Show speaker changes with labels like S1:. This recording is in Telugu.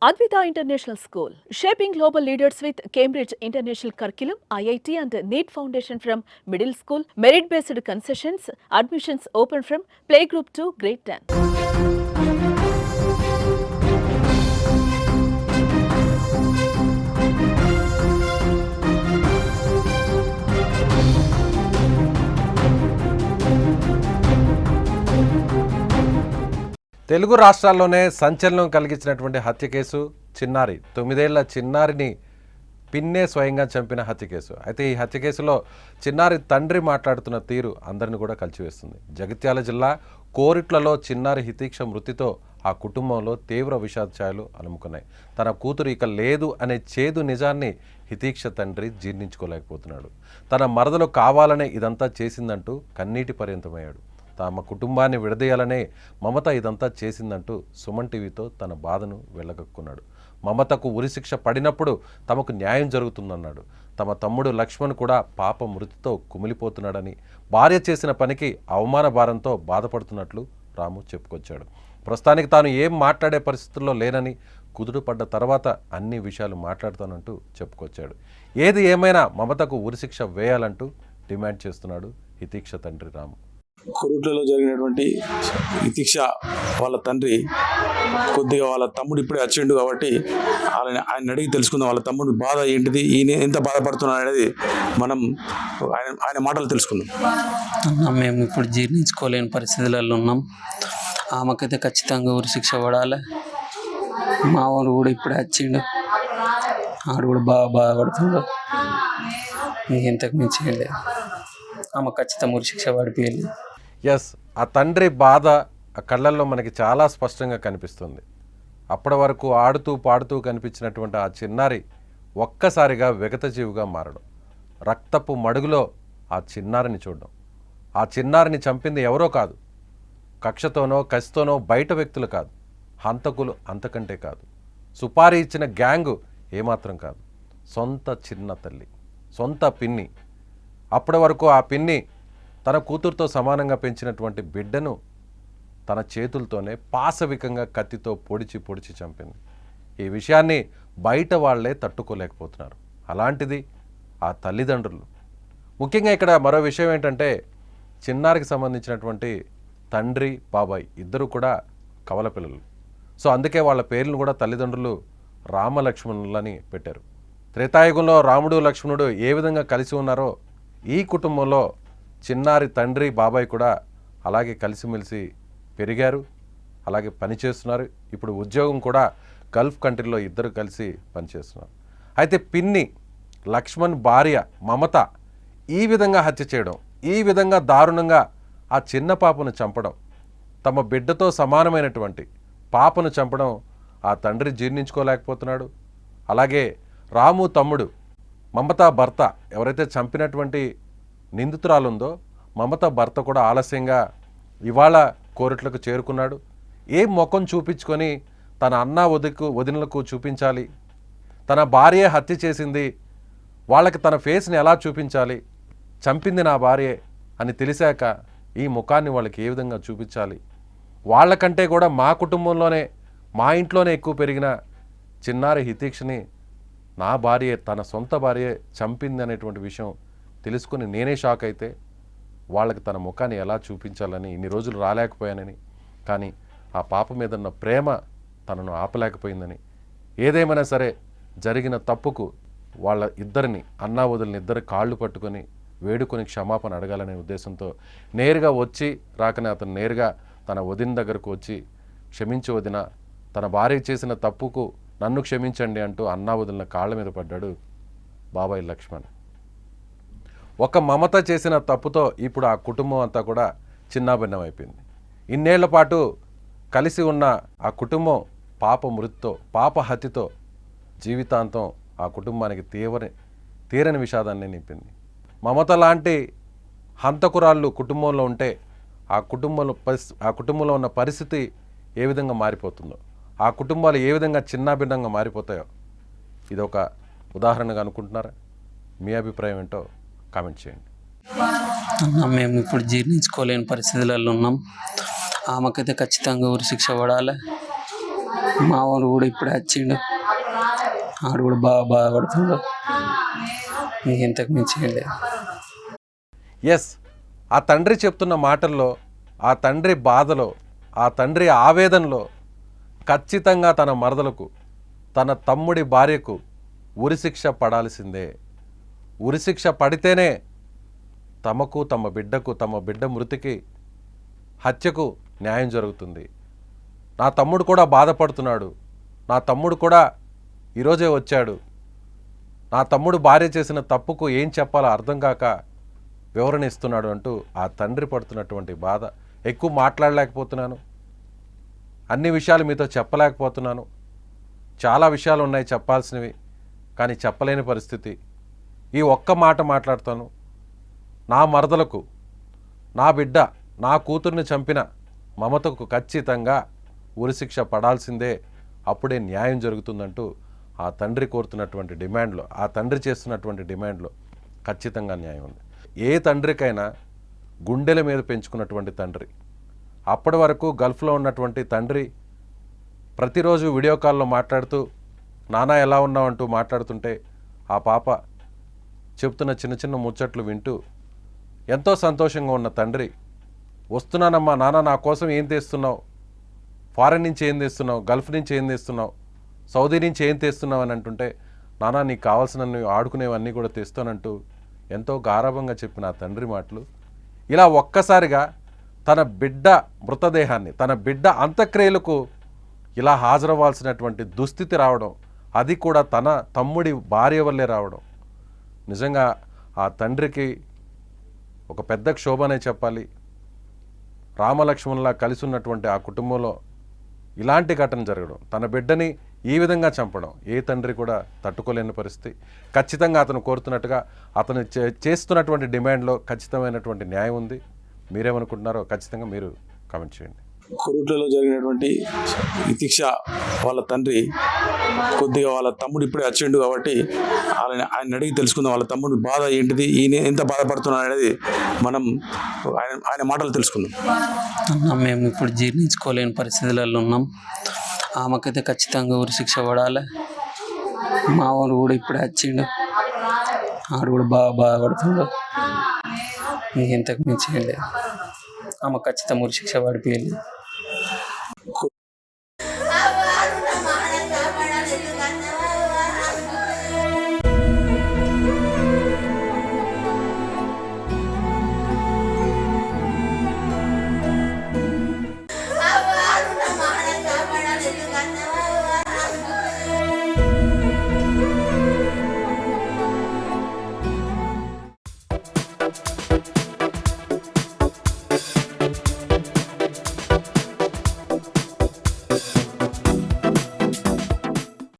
S1: Advita International School, shaping global leaders with Cambridge International Curriculum, IIT and NEET Foundation from middle school, merit-based concessions, admissions open from playgroup to grade 10.
S2: Telugu రాష్ట్రాల్లోనే సంచలనం కలిగించినటువంటి హత్య కేసు చిన్నారి తొమ్మిదేళ్ళ చిన్నారిని పిన్నే స్వయంగా చంపిన హత్య కేసు. అయితే ఈ హత్య కేసులో చిన్నారి తండ్రి మాట్లాడుతున్న తీరు అందరిని కూడా కలిచివేస్తుంది. జగిత్యాల జిల్లా కోరిట్లలో చిన్నారి హితీక్ష మృతితో ఆ కుటుంబంలో తీవ్ర విషాద ఛాయలు అలుముకున్నాయి. తన కూతురు ఇక లేదు అనే చేదు నిజాన్ని హితీక్ష తండ్రి జీర్ణించుకోలేకపోతున్నాడు. తన మరదలు కావాలనే ఇదంతా చేసిందంటూ కన్నీటి పర్యంతమయ్యాడు. తమ కుటుంబాన్ని విడదీయాలనే మమత ఇదంతా చేసిందంటూ సుమన్ టీవీతో తన బాధను వెళ్ళగక్కున్నాడు మమతకు ఉరిశిక్ష పడినప్పుడు తమకు న్యాయం జరుగుతుందన్నాడు. తమ తమ్ముడు లక్ష్మణ్ కూడా పాప మృతితో కుమిలిపోతున్నాడని భార్య చేసిన పనికి అవమాన భారంతో బాధపడుతున్నట్లు రాము చెప్పుకొచ్చాడు. ప్రస్తుతానికి తాను ఏం మాట్లాడే పరిస్థితుల్లో లేనని కుదుడు పడ్డ తర్వాత అన్ని విషయాలు మాట్లాడతానంటూ చెప్పుకొచ్చాడు. ఏది ఏమైనా మమతకు ఉరిశిక్ష వేయాలంటూ డిమాండ్ చేస్తున్నాడు హితీక్ష తండ్రి రాము.
S3: కురుట్లలో జరిగినటువంటి ఇతిక్ష వాళ్ళ తండ్రి కొద్దిగా వాళ్ళ తమ్ముడు ఇప్పుడే వచ్చిండు కాబట్టి వాళ్ళని ఆయన అడిగి తెలుసుకుందాం వాళ్ళ తమ్ముడు బాధ ఏంటిది ఈయన ఎంత బాధపడుతున్నాడు అనేది మనం ఆయన ఆయన మాటలు తెలుసుకుందాం.
S4: మేము ఇప్పుడు జీర్ణించుకోలేని పరిస్థితులలో ఉన్నాం. ఆమెకైతే ఖచ్చితంగా ఊరి శిక్ష పడాలి. మా వాడు కూడా ఇప్పుడే వచ్చిండు ఆడు కూడా బాగా బాధపడుతుండు ఇంతకు మించి లేదు. ఆమె ఖచ్చితంగా శిక్ష
S2: ఎస్ ఆ తండ్రి బాధ ఆ కళ్ళల్లో మనకి చాలా స్పష్టంగా కనిపిస్తుంది. అప్పటి వరకు ఆడుతూ పాడుతూ కనిపించినటువంటి ఆ చిన్నారి ఒక్కసారిగా విగతజీవిగా మారడం. రక్తపు మడుగులో ఆ చిన్నారిని చూడడం. ఆ చిన్నారిని చంపింది ఎవరో కాదు. కక్షతోనో కసితోనో బయట వ్యక్తులు కాదు. హంతకులు అంతకంటే కాదు. సుపారీ ఇచ్చిన గ్యాంగు ఏమాత్రం కాదు. సొంత చిన్న తల్లి సొంత పిన్ని అప్పటి వరకు ఆ పిన్ని తన కూతురుతో సమానంగా పెంచినటువంటి బిడ్డను తన చేతులతోనే పాశవికంగా కత్తితో పొడిచి పొడిచి చంపింది. ఈ విషయాన్ని బయట వాళ్ళే తట్టుకోలేకపోతున్నారు. అలాంటిది ఆ తల్లిదండ్రులు. ముఖ్యంగా ఇక్కడ మరో విషయం ఏంటంటే చిన్నారికి సంబంధించినటువంటి తండ్రి బాబాయ్ ఇద్దరు కూడా కవల పిల్లలు. సో అందుకే వాళ్ళ పేర్లను కూడా తల్లిదండ్రులు రామలక్ష్మణులని పెట్టారు. త్రేతాయుగంలో రాముడు లక్ష్మణుడు ఏ విధంగా కలిసి ఉన్నారో ఈ కుటుంబంలో చిన్నారి తండ్రి బాబాయ్ కూడా అలాగే కలిసిమెలిసి పెరిగారు అలాగే పనిచేస్తున్నారు. ఇప్పుడు ఉద్యోగం కూడా గల్ఫ్ కంట్రీలో ఇద్దరు కలిసి పనిచేస్తున్నారు. అయితే పిన్ని లక్ష్మణ్ భార్య మమత ఈ విధంగా హత్య చేయడం ఈ విధంగా దారుణంగా ఆ చిన్న పాపను చంపడం తమ బిడ్డతో సమానమైనటువంటి పాపను చంపడం ఆ తండ్రి జీర్ణించుకోలేకపోతున్నాడు. అలాగే రాము తమ్ముడు మమత భర్త ఎవరైతే చంపినటువంటి నిందితురాలుందో మమత భర్త కూడా ఆలస్యంగా ఇవాళ కోరిట్లకు చేరుకున్నాడు. ఏ ముఖం చూపించుకొని తన అన్న వదికు వదినలకు చూపించాలి? తన భార్య హత్య చేసింది. వాళ్ళకి తన ఫేస్ని ఎలా చూపించాలి? చంపింది నా భార్యే అని తెలిసాక ఈ ముఖాన్ని వాళ్ళకి ఏ విధంగా చూపించాలి? వాళ్ళకంటే కూడా మా కుటుంబంలోనే మా ఇంట్లోనే ఎక్కువ పెరిగిన చిన్నారి హితీక్షని నా భార్య తన సొంత భార్య చంపింది అనేటువంటి విషయం తెలుసుకుని నేనే షాక్ అయితే వాళ్ళకి తన ముఖాన్ని ఎలా చూపించాలని ఇన్ని రోజులు రాలేకపోయానని కానీ ఆ పాప మీద ఉన్న ప్రేమ తనను ఆపలేకపోయిందని ఏదేమైనా సరే జరిగిన తప్పుకు వాళ్ళ ఇద్దరిని అన్నా వదులని ఇద్దరు కాళ్ళు పట్టుకొని వేడుకొని క్షమాపణ అడగాలనే ఉద్దేశంతో నేరుగా వచ్చి రాకనే అతను నేరుగా తన వదిన దగ్గరకు వచ్చి క్షమించి వదిన తన భార్య చేసిన తప్పుకు నన్ను క్షమించండి అంటూ అన్నా వదిలిన కాళ్ళ మీద పడ్డాడు బాబాయ్ లక్ష్మణ్. ఒక మమత చేసిన తప్పుతో ఇప్పుడు ఆ కుటుంబం అంతా కూడా చిన్నాభిన్నం అయిపోయింది ఇన్నేళ్ళ పాటు కలిసి ఉన్న ఆ కుటుంబం పాప మృతితో పాప హత్యతో జీవితాంతం ఆ కుటుంబానికి తీవ్ర తీరని విషాదాన్ని నింపింది. మమత లాంటి హంతకురాళ్ళు కుటుంబంలో ఉంటే ఆ కుటుంబంలో పరిస్థితి ఆ కుటుంబంలో ఉన్న పరిస్థితి ఏ విధంగా మారిపోతుందో ఆ కుటుంబాలు ఏ విధంగా చిన్నాభిన్నంగా మారిపోతాయో ఇది ఒక ఉదాహరణగా అనుకుంటున్నారా? మీ అభిప్రాయం ఏంటో కామెంట్ చేయండి.
S4: మేము ఇప్పుడు జీర్ణించుకోలేని పరిస్థితులలో ఉన్నాం. ఆమెకైతే ఖచ్చితంగా ఊరి శిక్ష పడాలి. మా వాడు కూడా ఇప్పుడే వచ్చిండు ఆడు కూడా బాగా బాధపడుతుండు. ఇంతకు మించి
S2: ఎస్ ఆ తండ్రి చెప్తున్న మాటల్లో ఆ తండ్రి బాధలో ఆ తండ్రి ఆవేదనలో ఖచ్చితంగా తన మరదలకు తన తమ్ముడి భార్యకు ఉరిశిక్ష పడాల్సిందే. ఉరిశిక్ష పడితేనే తమకు తమ బిడ్డకు తమ బిడ్డ మృతికి హత్యకు న్యాయం జరుగుతుంది. నా తమ్ముడు కూడా బాధపడుతున్నాడు. నా తమ్ముడు కూడా ఈరోజే వచ్చాడు. నా తమ్ముడు భార్య చేసిన తప్పుకు ఏం చెప్పాలో అర్థం కాక వివరణ ఇస్తున్నాడు అంటూ ఆ తండ్రి పడుతున్నటువంటి బాధ. ఎక్కువ మాట్లాడలేకపోతున్నాను. అన్ని విషయాలు మీతో చెప్పలేకపోతున్నాను. చాలా విషయాలు ఉన్నాయి చెప్పాల్సినవి కానీ చెప్పలేని పరిస్థితి. ఈ ఒక్క మాట మాట్లాడతాను. నా మరదలకు నా బిడ్డ నా కూతుర్ని చంపిన మమతకు ఖచ్చితంగా ఉరిశిక్ష పడాల్సిందే. అప్పుడే న్యాయం జరుగుతుందంటూ ఆ తండ్రి కోరుతున్నటువంటి డిమాండ్లో ఆ తండ్రి చేస్తున్నటువంటి డిమాండ్లో ఖచ్చితంగా న్యాయం ఉంది. ఏ తండ్రికైనా గుండెల మీద పెంచుకున్నటువంటి తండ్రి అప్పటి వరకు గల్ఫ్లో ఉన్నటువంటి తండ్రి ప్రతిరోజు వీడియో కాల్లో మాట్లాడుతూ నానా ఎలా ఉన్నావు? అంటూ మాట్లాడుతుంటే ఆ పాప చెప్తున్న చిన్న చిన్న ముచ్చట్లు వింటూ ఎంతో సంతోషంగా ఉన్న తండ్రి వస్తున్నానమ్మా నాన్న నా కోసం ఏం తెస్తున్నావు? ఫారెన్ నుంచి ఏం తెస్తున్నావు? గల్ఫ్ నుంచి ఏం తెస్తున్నావు? సౌదీ నుంచి ఏం తెస్తున్నావు? అని అంటుంటే నానా నీకు కావాల్సినవి ఆడుకునేవన్నీ కూడా తెస్తానంటూ ఎంతో గారాభంగా చెప్పిన ఆ తండ్రి మాటలు. ఇలా ఒక్కసారిగా తన బిడ్డ మృతదేహాన్ని తన బిడ్డ అంత్యక్రియలకు ఇలా హాజరవ్వాల్సినటువంటి దుస్థితి రావడం అది కూడా తన తమ్ముడి భార్య వల్లే రావడం. నిజంగా ఆ తండ్రికి ఒక పెద్ద క్షోభనే చెప్పాలి. రామలక్ష్మణులా కలిసి ఉన్నటువంటి ఆ కుటుంబంలో ఇలాంటి ఘటన జరగడం తన బిడ్డని ఈ విధంగా చంపడం ఏ తండ్రి కూడా తట్టుకోలేని పరిస్థితి. ఖచ్చితంగా అతను కోరుతున్నట్టుగా అతను చే- చేస్తున్నటువంటి డిమాండ్లో ఖచ్చితమైనటువంటి న్యాయం ఉంది. మీరేమనుకుంటున్నారో ఖచ్చితంగా మీరు కామెంట్ చేయండి.
S3: కొరుట్లలో జరిగినటువంటి ఈ శిక్ష వాళ్ళ తండ్రి కొద్దిగా వాళ్ళ తమ్ముడు ఇప్పుడే వచ్చిండు కాబట్టి ఆయన ఆయన అడిగి తెలుసుకుందాం వాళ్ళ తమ్ముడి బాధ ఏంటిది ఈయన ఎంత బాధపడుతున్నాడు అనేది మనం ఆయన ఆయన మాటలు తెలుసుకుందాం.
S4: అన్న మేము ఇప్పుడు జీర్ణించుకోలేని పరిస్థితులలో ఉన్నాం. ఆమెకైతే ఖచ్చితంగా ఊరి శిక్ష పడాలి. మా వాడు కూడా ఇప్పుడే వచ్చిండు ఆడు కూడా బాగా బాధపడుతుండు ఇంక ఇంతకు మించి ఏం లేదు. ఆమె ఖచ్చితంగా ఊరి శిక్ష పడిపోయింది.